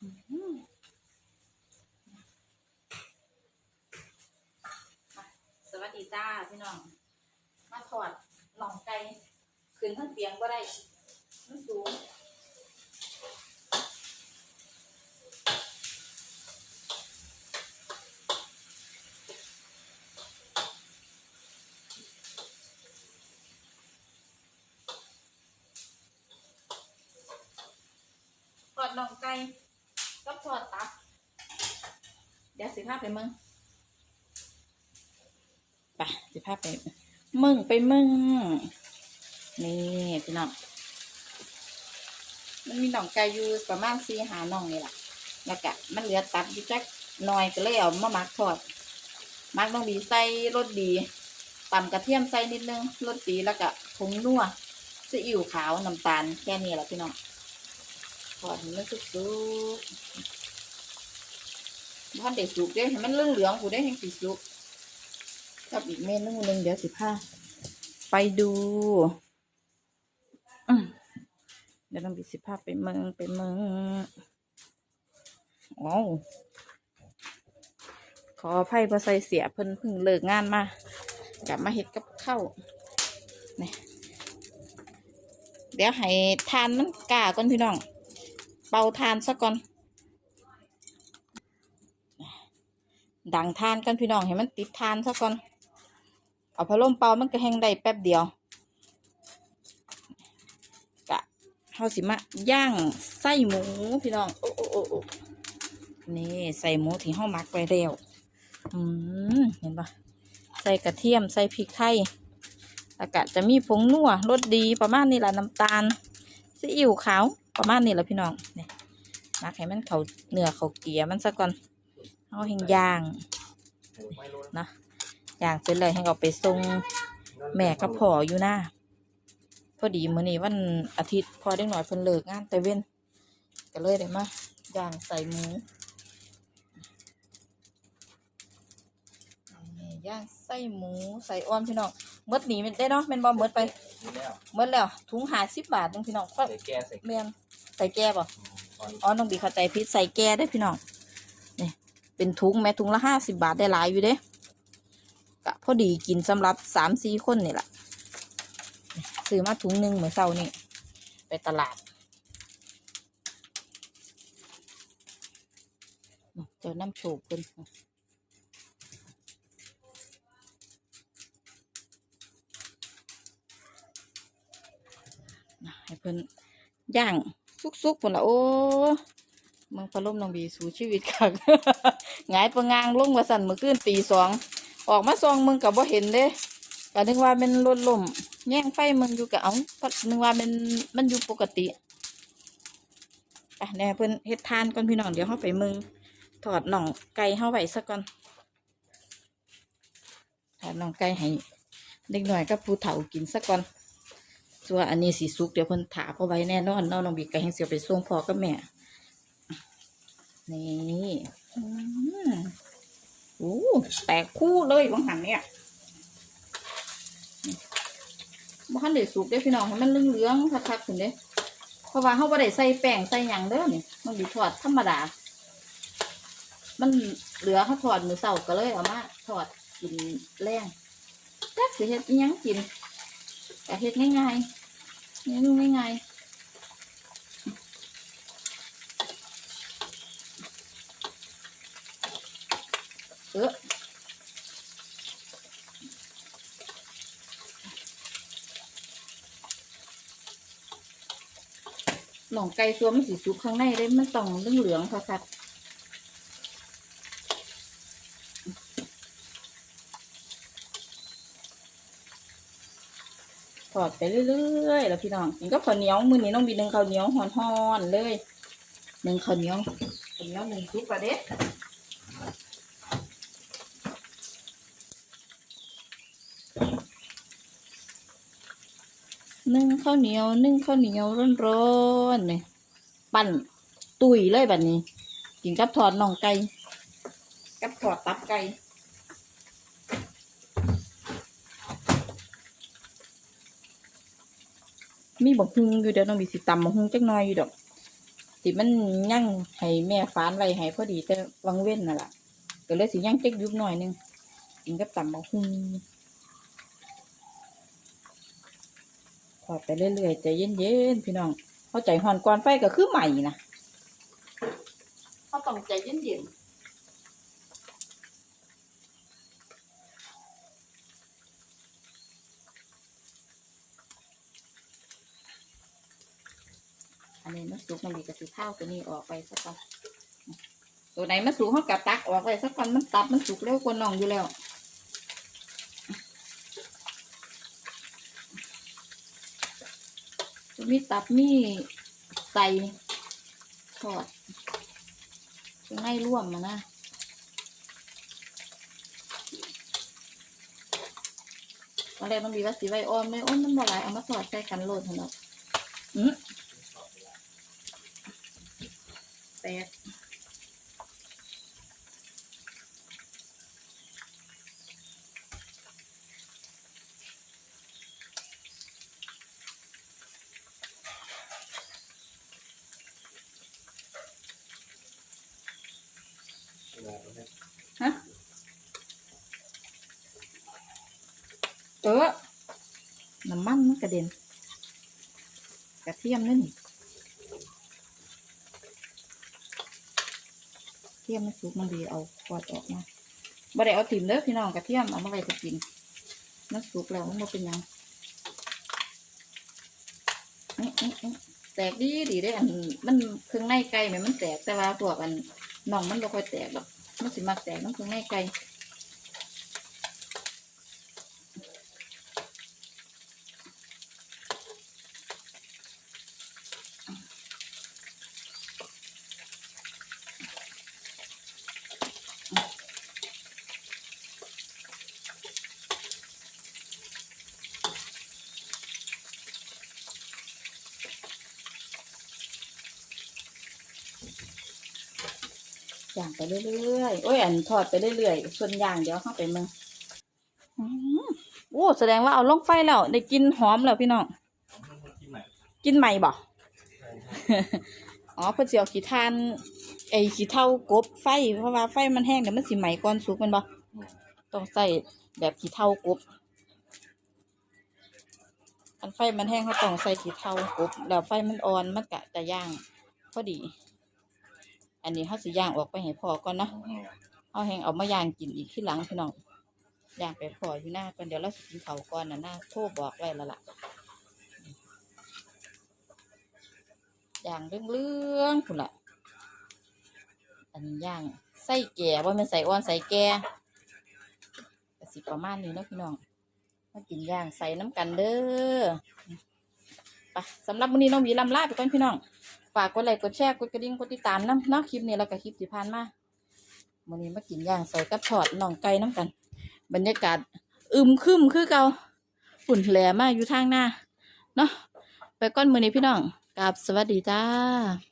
สวัสดีจ้าพี่น้อง มาถอดหนองไก่ขึ้นทั้งเตียงก็ได้มันสูงถอดน่องไก่ อดตับ เดี๋ยวสิภาพไปมึงไปสิภาพไปมึงไปมึงนี่พี่น้องมันมีหน่องไก่อยู่ประมาณสี่หาน่องนี่แหละแล้วก็มันเหลือตับอยู่จักหน่อยก็เลยเอามามักทอดมักต้องดีใส่รสดีตำกระเทียมใส่นิดนึงรสดีแล้วก็ผงนัวซีอิ๊วขาวน้ำตาลแค่นี้แหละพี่น้องทอดมันสุกๆ บ้านเด็กสุกเด้ให้มันเลื่อนเหลืองกูได้แห่งสีสุกกับอีกเมนูหนึ่งเดี๋ยวสิพาไปดูเดี๋ยวต้องบิสิพาไปเมืองไปเมืองว้ขออภัยพอใส่เสียเพิ่นเพิ่งเลิกงานมากลับมาเฮ็ดกับข้าวนี่เดี๋ยวให้ทานมันก้าก่อนพี่น้อง เป่าทานซะก่อน ดังทานกันพี่น้องให้มันติดทานซะก่อน เอาพัดลมเป่ามันก็แห้งได้แป๊บเดียวกะเฮาสิมาย่างไส้หมูพี่น้องโอ้โอ้โอ้โอนี่ใส่หมูที่เฮาหมักไว้แล้วอืมเห็นปะใส่กระเทียมใส่พริกไทยแล้วก็จะมีผงนัวรสดีประมาณนี้แหละน้ำตาลซีอิ๊วขาวประมาณนี้แหละพี่น้องนี่มักให้มันเขาเนื้อเขาเกลียมันซะก่อน เอาแห้งย่างนะย่างเสร็จเลยให้เอาไปส่งแม่กับพ่ออยู่หน้าพอดีมื้อนี้วันอาทิตย์พอได้หน่อยเพิ่นเลิกงานแต่เว้นก็เลยได้มาย่างใส่หมูนี่ย่างใส่หมูใส่อ้อมพี่น้องเมดหนีมันได้เนาะแม่นบ่เมดไปนี่แล้วเมดแล้วถุงหาสิบบาทนึงพี่น้องใส่แก้ใส่แม่นใส่แก้ป่ะตอนอ๋อน้องบีเข้าใจพิษใส่แก้ได้อพี่น้องนี่ เป็นถุงแม่ถุงละห้าสิบาทได้หลายอยู่เด้กะพอดีกินสำหรับสามสี่คนนี่แหละซื้อมาถุงหนึ่งเหมือนเศร้านี่ ไปตลาด เจ้าน้ำโชกเป็นนะให้เพิ่นย่างสุกๆพุ่นละโอ้ มึงพะล่มน้องบีสู่ชีวิตคักหงายประงางลงมาสั่นเมื่อคืนตีสองออกมาซองมึงกับบ่เห็นเด้ก็นึกว่าเป็นรถล่มแย่งไฟมึงอยู่กับเอาก็นึกว่าเป็นมันอยู่ปกติอะแน่เพิ่นเฮ็ดทานก่อนพี่น้องเดี๋ยวเฮาไปมึงถอดน่องไก่เฮาไว้ซะก่อนถอดน่องไก่ให้เด็กหน่อยกับผู้เฒ่ากินซะก่อนส่วนอันนี้สีสุกเดี๋ยวเพิ่นถาเอาไว้แน่นอนเนาะน้องบีไก่ให้เสียไปส่งพ่อกับแม่ นี่อืมโอ้แตกคู่เลยบางหันเนี่ยบ้านเด็สุกได้พี่น้องให้มันเหลืองๆคักๆถึงเด้เพราะว่าเขาบ่ได้ใส่แป้งใส่หยังเด้อนี่ยมันดีทอดธรรมดา มันเหลือเขาทอดมือเสาก็เลยเอามาทอดกินแรงจักสิเฮ็ดยังกินแต่เฮ็ดง่ายๆเมนูง่ายๆ เออหนองไก่ตัวมันสีสุกข้างในได้มันต้องเหลืองเหลืองค่ะครับทอดไปเรื่อยๆ แล้วพี่น้องกินก็ข้าวเหนียวมือนี้น้องบีหนึ่งข้าวเหนียวห่อนๆเลยหนึ่งข้าวเหนียวข้าวเหนียวหนึ่งซุปปลาเด็ด นึ่งข้าวเหนียว นึ่งข้าวเหนียวร้อนๆเนี่ยปั่นตุยเลยแบบนี้ กินกับทอดน่องไก่กับทอดตับไก่มีบักฮุงอยู่เดี๋ยวน้องบีสิตำบักฮุงจักหน่อยอยู่ดอกสิมันยั่งให้แม่ฟานไว้ให้พอดีแต่วังเว้นน่ะล่ะก็เลยสิยั่งเจ๊กยุบหน่อยหนึงกินกับตำบักหุ่ง อดไปเรื่อยๆใจเย็นๆพี่น้องเข้าใจหอนก่อนไฟก็คือใหม่นะเขาต้องใจเย็นๆอันนี้มันสุกมันดีกับสีข้าวตัวนี้ออกไปสักก่อนตัวไหนมันสุกเขากับตักออกไปสักก่อนมันตับมันสุกเร็วกว่าน้องอยู่แล้ว มีตับมีไตทอดจะให้ร่วมมานะตอนแรกมันมีว่าสีไว้ออมไม่อ้ยมันบ่หลายเอามาสอดใส่กันโหลดเถอะเนาะอืมแตก เออน้ำมันมันกระเด็น กระเทียมนั่นี่เทียมมันสุกมันดีเอาขวดออกมาบ่ได้เอาถิ่มเด้อพี่น้องกระเทียมเอามาไว้จะกินมันสุกแล้วมันเป็นยังแตกดีดีได้อันมันเครื่องในไก่แม่มันแตกแต่ว่าพวกอันน่องมันบ่ค่อยแตกหรอกมันสิมักแตกน้ำเครื่องในไก่ ย่างไปเรื่อยๆ โอ้ย อันทอดไปเรื่อยๆ ส่วนย่างเดี๋ยวเข้าไปมึงอื้อโอ้แสดงว่าเอาลงไฟแล้ว ได้กลินหอมแล้วพี่น้อง กินใหม่บ่อ๋อเพื่อจะเอาขี้ทาน ไอ้ขี้เท่ากบไฟ เพราะว่าไฟมันแห้งเดี๋ยวมันสิไหม้ก่อนสุกแมันบ่ต้องใส่แบบขี้เท่ากบอันไฟมันแห้งเขาต้องใส่ขี้เท่ากบแล้วไฟมันอ่อนมันกะจะย่างพอดี อันนี้เขาสิย่างออกไปให้พอก่อนเนาะเอาแห้งเอามาย่างกินอีกที่หลังพี่น้องย่างไปพออยู่หน้าก่อนเดี๋ยวเราสิกินเขาก่อนนะหน้าโทรบอกไว้แล้วล่ะย่างเรื่องๆคุณล่ะอันนี้ย่างไส้แก่ว่ามันใส่อ่อนใส่แก่สิประมาณนี้เนาะพี่น้องมากินย่างใส่น้ำกันเด้อ ไปสำหรับวันนี้น้องวีลำลาไปก่อนพี่น้อง ฝากกดไลค์กดแชร์กดกระดิ่งกดติดตามน้ำนอกคลิปนี้แล้วก็คลิปที่ผ่านมาวันนี้มากินย่างใส่กับทอดน่องไก่น้ำกัน บรรยากาศอึมครึมคือเก่าฝุ่นแหลมากอยู่ทางหน้า เนาะไปก้อนมือนี้พี่น้องกราบสวัสดีจ้า